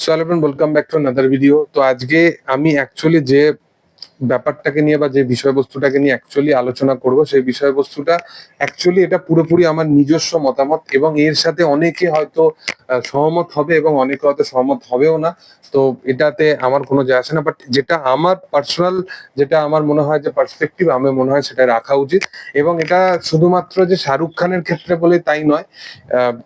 So welcome back to another video তো আজকে আমি অ্যাকচুয়ালি যে ব্যাপারটাকে নিয়ে বা যে বিষয়বস্তুটাকে নিয়ে অ্যাকচুয়ালি আলোচনা করব, সেই বিষয়বস্তুটা অ্যাকচুয়ালি এটা পুরোপুরি আমার নিজস্ব মতামত এবং এর সাথে অনেকে হয়তো সহমত হবে এবং অনেকে হয়তো সহমত হবেও না। তো এটাতে আমার কোনো যায় আসে না বাট যেটা আমার পার্সোনাল যেটা আমার মনে হয় যে পার্সপেক্টিভ আমার মনে হয় সেটা রাখা উচিত। এবং এটা শুধুমাত্র যে শাহরুখ খানের ক্ষেত্রে বলে তাই নয়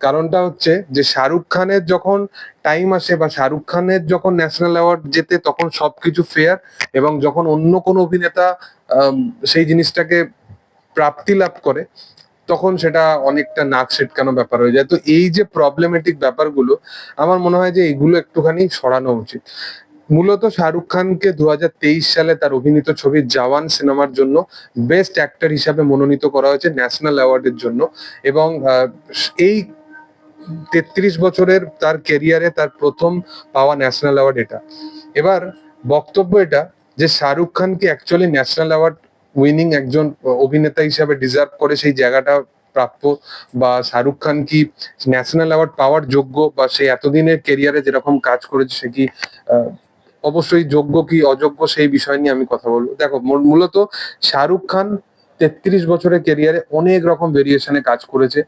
কারণটা হচ্ছে যে শাহরুখ খানের যখন টাইম আসে বা শাহরুখ খানের যখন ন্যাশনাল অ্যাওয়ার্ড যেতে তখন সবকিছু ফেয়ার এবং যখন অন্য কোনো অভিনেতা সেই জিনিসটাকে প্রাপ্তি লাভ করে, তখন সেটা অনেকটা নাক সেটকানো ব্যাপার হয়ে যায়। তো এই যে প্রবলেমেটিক ব্যাপারগুলো, আমার মনে হয় যে এগুলো একটুখানি সরানো উচিত। মূলত শাহরুখ খানকে দু হাজার তেইশ সালে তার অভিনীত ছবি জওয়ান সিনেমার জন্য বেস্ট অ্যাক্টর হিসাবে মনোনীত করা হয়েছে ন্যাশনাল অ্যাওয়ার্ডের জন্য এবং এই তেত্রিশ বছরের তার কেরিয়ারে তার প্রথম পাওয়া ন্যাশনাল অ্যাওয়ার্ড এটা। এবার বক্তব্য এটা যে শাহরুখ খানকে অ্যাকচুয়ালি ন্যাশনাল অ্যাওয়ার্ড উইনিং একজন অভিনেতা হিসাবে ডিজার্ভ করে সেই জায়গাটা প্রাপ্য বা শাহরুখ খান কি ন্যাশনাল অ্যাওয়ার্ড পাওয়ার যোগ্য বা সে এতদিনের কেরিয়ারে যেরকম কাজ করেছে সে কি অবশ্যই যোগ্য কি অযোগ্য সেই বিষয় নিয়ে আমি কথা বলব। দেখো মূলত শাহরুখ খান তেত্রিশ বছরের কেরিয়ারে অনেক রকম ভেরিয়েশনে কাজ করেছে।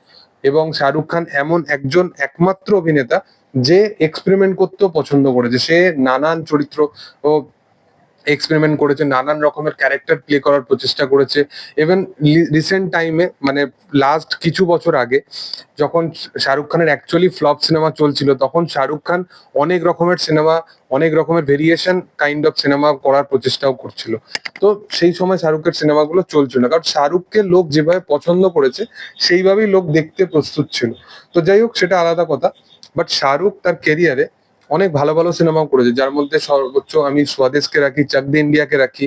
এবং শাহরুখ খান এমন একজন একমাত্র অভিনেতা যে এক্সপেরিমেন্ট করতেও পছন্দ করেছে। সে নানান চরিত্র এক্সপেরিমেন্ট করেছে, নানান রকমের ক্যারেক্টার প্লে করার প্রচেষ্টা করেছে। ইভেন রিসেন্ট টাইমে মানে লাস্ট কিছু বছর আগে, যখন শাহরুখ খানের অ্যাকচুয়ালি ফ্লপ সিনেমা চলছিল, তখন শাহরুখ খান অনেক রকমের সিনেমা অনেক রকমের ভেরিয়েশন কাইন্ড অফ সিনেমা করার প্রচেষ্টাও করছিল। তো সেই সময় শাহরুখের সিনেমাগুলো চলছিল না। কারণ শাহরুখকে লোক যেভাবে পছন্দ করেছে, সেইভাবেই লোক দেখতে প্রস্তুত ছিল। তো যাই হোক, সেটা আলাদা কথা। বাট শাহরুখ তার কেরিয়ারে অনেক ভালো ভালো সিনেমাও করেছে। যার মধ্যে সর্বোচ্চ আমি স্বদেশকে রাখি চাক দে ইন্ডিয়াকে রাখি।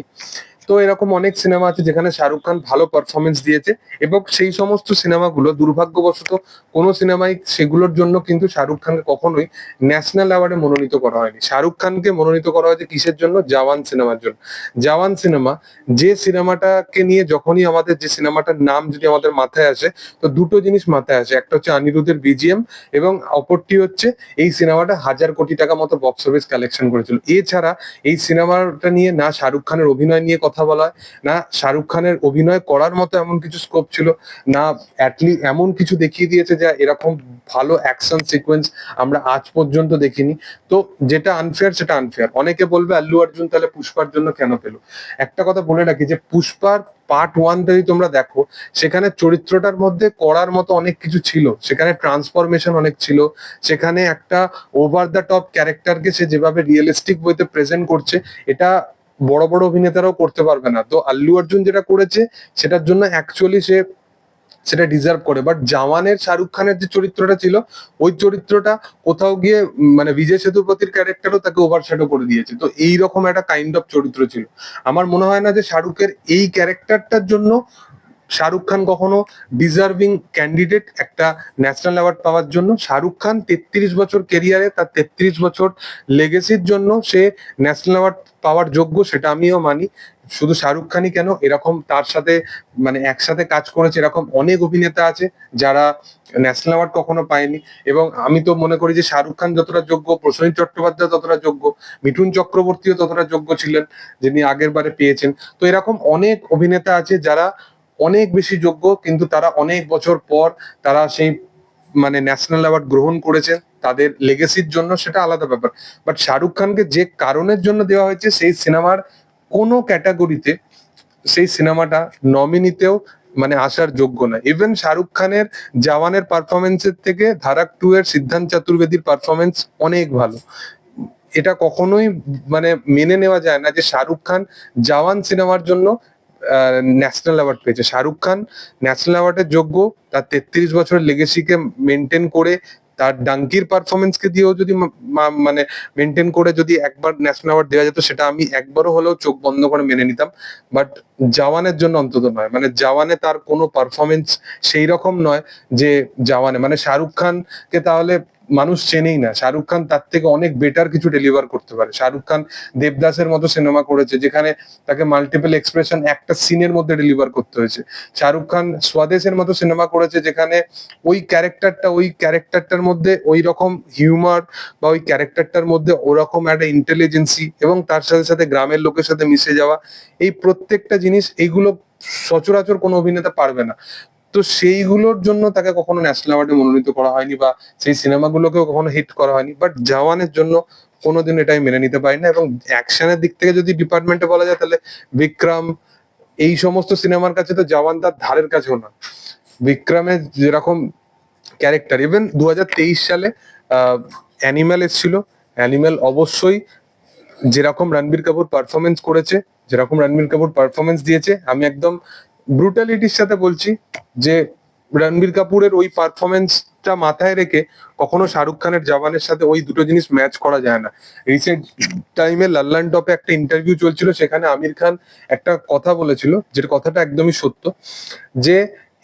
তো এরকম অনেক সিনেমা আছে যেখানে শাহরুখ খান ভালো পারফরমেন্স দিয়েছে এবং সেই সমস্ত সিনেমাগুলো দুর্ভাগ্যবশত কোনো সিনেমাই সেগুলোর জন্য কিন্তু শাহরুখ খানকে কখনোই ন্যাশনাল অ্যাওয়ার্ডে মনোনীত করা হয়নি। শাহরুখ খানকে মনোনীত করা হয়েছে কিসের জন্য? জাওয়ান সিনেমার জন্য। জাওয়ান সিনেমা যে সিনেমাটাকে নিয়ে যখনই আমাদের যে সিনেমাটার নাম যদি আমাদের মাথায় আসে, তো দুটো জিনিস মাথায় আসে। একটা হচ্ছে অনিরুদ্ধের বিজিএম এবং অপরটি হচ্ছে এই সিনেমাটা হাজার কোটি টাকা মতো বক্স অফিস কালেকশন করেছিল। এছাড়া এই সিনেমাটা নিয়ে না শাহরুখ খানের অভিনয় নিয়ে কথা বলা হয়। না, শাহরুখ খানের অভিনয় করার মতো এমন কিছু স্কোপ ছিল, না অ্যাটলি এমন কিছু দেখিয়ে দিয়েছে যা এরকম ভালো অ্যাকশন সিকোয়েন্স আমরা আজ পর্যন্ত দেখিনি। তো যেটা আনফেয়ার সেটা আনফেয়ার অনেকে বলবে, আল্লু অর্জুন তাহলে পুষ্পার জন্য কেন পেল? একটা কথা বলে রাখি যে, পুষ্পার পার্ট ওয়ান যদি তোমরা দেখো, সেখানে চরিত্রটার মধ্যে করার মতো অনেক কিছু ছিল। সেখানে ট্রান্সফরমেশন অনেক ছিল। সেখানে একটা ওভার দ্য টপ ক্যারেক্টারকে সে যেভাবে রিয়েলিস্টিক বইতে প্রেজেন্ট করছে, এটা বড় বড় অভিনেতারাও করতে পারবে না। তো আল্লু অর্জুন যেটা করেছে, সেটার জন্য অ্যাকচুয়ালি সে সেটা ডিজার্ভ করে। বাট জামানের শাহরুখ খানের যে চরিত্রটা ছিল, ওই চরিত্রটা কোথাও গিয়ে মানে বিজয় সেতুপতির ক্যারেক্টারও তাকে ওভারশ্যাডো করে দিয়েছে। তো এই রকম একটা কাইন্ড অফ চরিত্র ছিল। আমার মনে হয় না যে শাহরুখের এই ক্যারেক্টারটার জন্য শাহরুখ খান কখনো ডিজার্ভিং ক্যান্ডিডেট একটা ন্যাশনাল অ্যাওয়ার্ড পাওয়ার জন্য? শাহরুখ খান তেত্রিশ বছর কেরিয়ারে তার তেত্রিশ বছর লেগেসির জন্য সে ন্যাশনাল অ্যাওয়ার্ড পাওয়ার যোগ্য, সেটা আমিও মানি। শুধু শাহরুখ খানই কেন? এরকম তার সাথে মানে একসাথে কাজ করেছে, এরকম অনেক অভিনেতা আছে যারা ন্যাশনাল অ্যাওয়ার্ড কখনো পায়নি। এবং আমি তো মনে করি যে শাহরুখ খান যতটা যোগ্য, প্রসেনজিৎ চট্টোপাধ্যায় ততটা যোগ্য, মিঠুন চক্রবর্তীও ততটা যোগ্য ছিলেন যিনি আগের বারে পেয়েছেন। তো এরকম অনেক অভিনেতা আছে যারা অনেক বেশি যোগ্য, কিন্তু তারা অনেক বছর পর তারা সেই মানে ন্যাশনাল অ্যাওয়ার্ড গ্রহণ করেছেন তাদের লেগেসির জন্য সেটা আলাদা ব্যাপার। বাট শাহরুখ খানকে যে কারণের জন্য দেওয়া হয়েছে, সেই সিনেমার কোনো ক্যাটাগরিতে সেই সিনেমাটা নমিনিতেও মানে আসার যোগ্য না ইভেন শাহরুখ খানের জওয়ানের পারফরমেন্সের থেকে ধারাক টু এর সিদ্ধান্ত চতুর্বেদীর পারফরমেন্স অনেক ভালো। এটা কখনোই মানে মেনে নেওয়া যায় না যে শাহরুখ খান জওয়ান সিনেমার জন্য ন্যাশনাল অ্যাওয়ার্ড পেয়েছে। শাহরুখ খান ন্যাশনাল অ্যাওয়ার্ডের যোগ্য, তার তেত্রিশ বছরের লেগেসিকে মেনটেন করে, তার ডাঙ্কির পারফরমেন্সকে দিয়েও যদি মানে মেনটেন করে যদি একবার ন্যাশনাল অ্যাওয়ার্ড দেওয়া যেত, সেটা আমি একবারও হলেও চোখ বন্ধ করে মেনে নিতাম। বাট জাওয়ানের জন্য অন্তত নয়। মানে জওয়ানে তার কোনো পারফরমেন্স সেই রকম নয় যে জাওয়ানে। মানে শাহরুখ খানকে তাহলে মানুষ চেনেই না। শাহরুখ খান তার থেকে অনেক বেটার কিছু ডেলিভার করতে পারে। শাহরুখ খান দেবদাসের মতো সিনেমা করেছে, যেখানে তাকে মাল্টিপল এক্সপ্রেশন একটা সিনের মধ্যে ডেলিভার করতে হয়েছে। শাহরুখ খান স্বদেশের মতো সিনেমা করেছে, যেখানে ওই ক্যারেক্টারটা ওই ক্যারেক্টারটার মধ্যে ওই রকম হিউমার বা ওই ক্যারেক্টারটার মধ্যে ওরকম একটা ইন্টেলিজেন্সি এবং তার সাথে সাথে গ্রামের লোকের সাথে মিশে যাওয়া, এই প্রত্যেকটা জিনিস এইগুলো সচরাচর কোনো অভিনেতা পারবে না। তো সেইগুলোর জন্য তাকে কখনো ন্যাশনাল অ্যাওয়ার্ডে মনোনীত করা হয়নি বা সেই সিনেমাগুলোকেও কখনো হিট করা হয়নি। বাট জওয়ানের জন্য কোনোদিন এটাই মেনে নিতে পারি না এবং অ্যাকশনের দিক থেকে যদি ডিপার্টমেন্টে বলা যায় তাহলে বিক্রম এই সমস্ত সিনেমার কাছে তো জওয়ান তার ধারের কাছেও না। বিক্রমের যেরকম ক্যারেক্টার ইভেন দু হাজার তেইশ সালে অ্যানিম্যাল এসেছিল। অ্যানিম্যাল অবশ্যই যেরকম রণবীর কাপুর পারফরমেন্স করেছে, যেরকম রণবীর কাপুর পারফরমেন্স দিয়েছে, আমি একদম ব্রুটালিটির সাথে বলছি যে রণবীর কাপুরের ওই পারফরমেন্সটা মাথায় রেখে কখনো শাহরুখ খানের জওয়ানের সাথে ওই দুটো জিনিস ম্যাচ করা যায় না। রিসেন্ট টাইমে লাল্লান টপে একটা ইন্টারভিউ চলছিল, সেখানে আমির খান একটা কথা বলেছিল, যে কথাটা একদমই সত্য, যে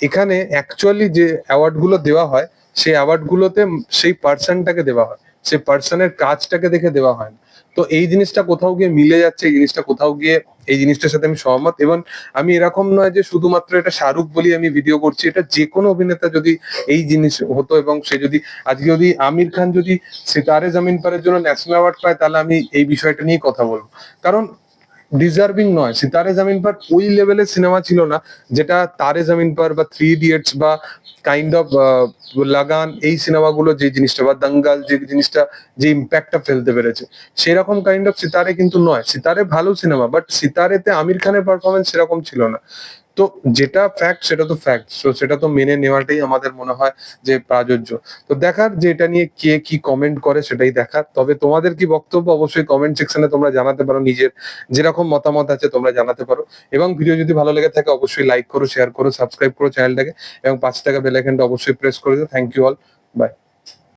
এখানে অ্যাকচুয়ালি যে অ্যাওয়ার্ডগুলো দেওয়া হয়, সেই অ্যাওয়ার্ড গুলোতে সেই পার্সনটাকে দেওয়া হয়। সেই পার্সনের কাজটাকে দেখে দেওয়া হয় না। তো এই জিনিসটা কোথাও গিয়ে মিলে যাচ্ছে, এই জিনিসটা কোথাও গিয়ে এই জিনিসটার সাথে আমি সহমত। এবং আমি এরকম নয় যে শুধুমাত্র এটা শাহরুখ বলি আমি ভিডিও করছি, এটা যে কোনো অভিনেতা যদি এই জিনিস হতো এবং সে যদি, আজকে যদি আমির খান যদি সিতারে জামিন পারের জন্য ন্যাশনাল অ্যাওয়ার্ড পায়, তাহলে আমি এই বিষয়টা নিয়ে কথা বলব। কারণ ডিজার্ভিং নয়। সিতারে জামিন পার ওই লেভেলের সিনেমা ছিল না, যেটা তারে জামিন পার বা থ্রি ইডিয়েটস বা কাইন্ড অফ লাগান এই সিনেমাগুলো যে জিনিসটা বা দাঙ্গাল যে জিনিসটা, যে ইম্প্যাক্টটা ফেলতে পেরেছে। সেরকম কাইন্ড অফ সিতারে কিন্তু নয়। সিতারে ভালো সিনেমা বাট সিতারেতে আমির খানের পারফরমেন্স সেরকম ছিল না। তো যেটা ফ্যাক্ট সেটা তো ফ্যাক্ট তো সেটা তো মেনে নেওয়াটাই আমাদের মনে হয় যে প্রাযোজ্য তো দেখার যে এটা নিয়ে কে কি কমেন্ট করে, সেটাই দেখার। তবে তোমাদের কি বক্তব্য, অবশ্যই কমেন্ট সেকশনে তোমরা জানাতে পারো, নিজের যেরকম মতামত আছে তোমরা জানাতে পারো। এবং ভিডিও যদি ভালো লেগে থাকে, অবশ্যই লাইক করো শেয়ার করো সাবস্ক্রাইব করো চ্যানেলটাকে। এবং পাঁচ টাকা বেল আইকনটা অবশ্যই প্রেস করে দিও। Thank you all by